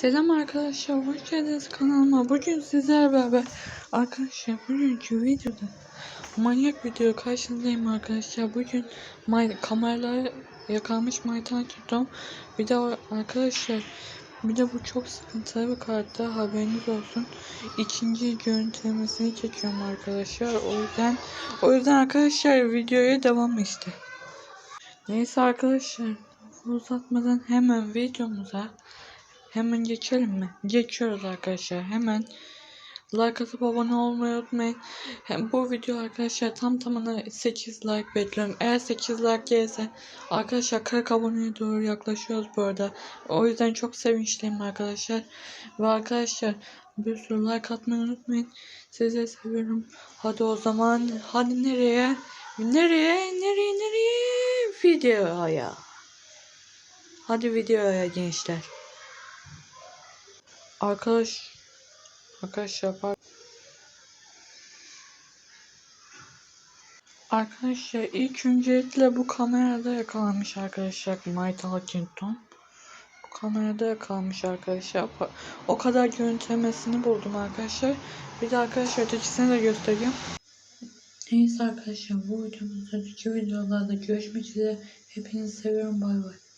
Selam arkadaşlar, hoş geldiniz kanalıma. Bugün sizlerle beraber arkadaşlar bugünkü videoda manyak video karşınızdayım arkadaşlar. Bugün may kameralar yakalmış maytan tuttum. Bir de arkadaşlar bir de bu çok sıkıntılı bir kartta haberiniz olsun. İkinci görüntülemesini çekiyorum arkadaşlar. O yüzden o yüzden arkadaşlar videoya devam işte. Neyse arkadaşlar uzatmadan hemen videomuza Hemen geçelim mi? Geçiyoruz arkadaşlar. Hemen like atıp abone olmayı unutmayın. Hem bu video arkadaşlar tam tamına 8 like bekliyorum. Eğer 8 like gelirse arkadaşlar 40 aboneye doğru yaklaşıyoruz bu arada. O yüzden çok sevinçliyim arkadaşlar. Ve arkadaşlar bir sürü like atmayı unutmayın. Sizi seviyorum. Hadi o zaman hadi nereye? Nereye? Nereye? Nereye? Videoya. Hadi videoya gençler. Arkadaş. Arkadaşlar bak Arkadaşlar ilk öncelikle bu kamerada yakalanmış arkadaşlar Might Huntington Bu kamerada yakalanmış arkadaşlar O kadar görüntülemesini buldum arkadaşlar. Bir de arkadaşlar ötekisini de göstereyim. Neyse arkadaşlar bu videomuzda videolarda görüşmek üzere. Hepinizi seviyorum bay bay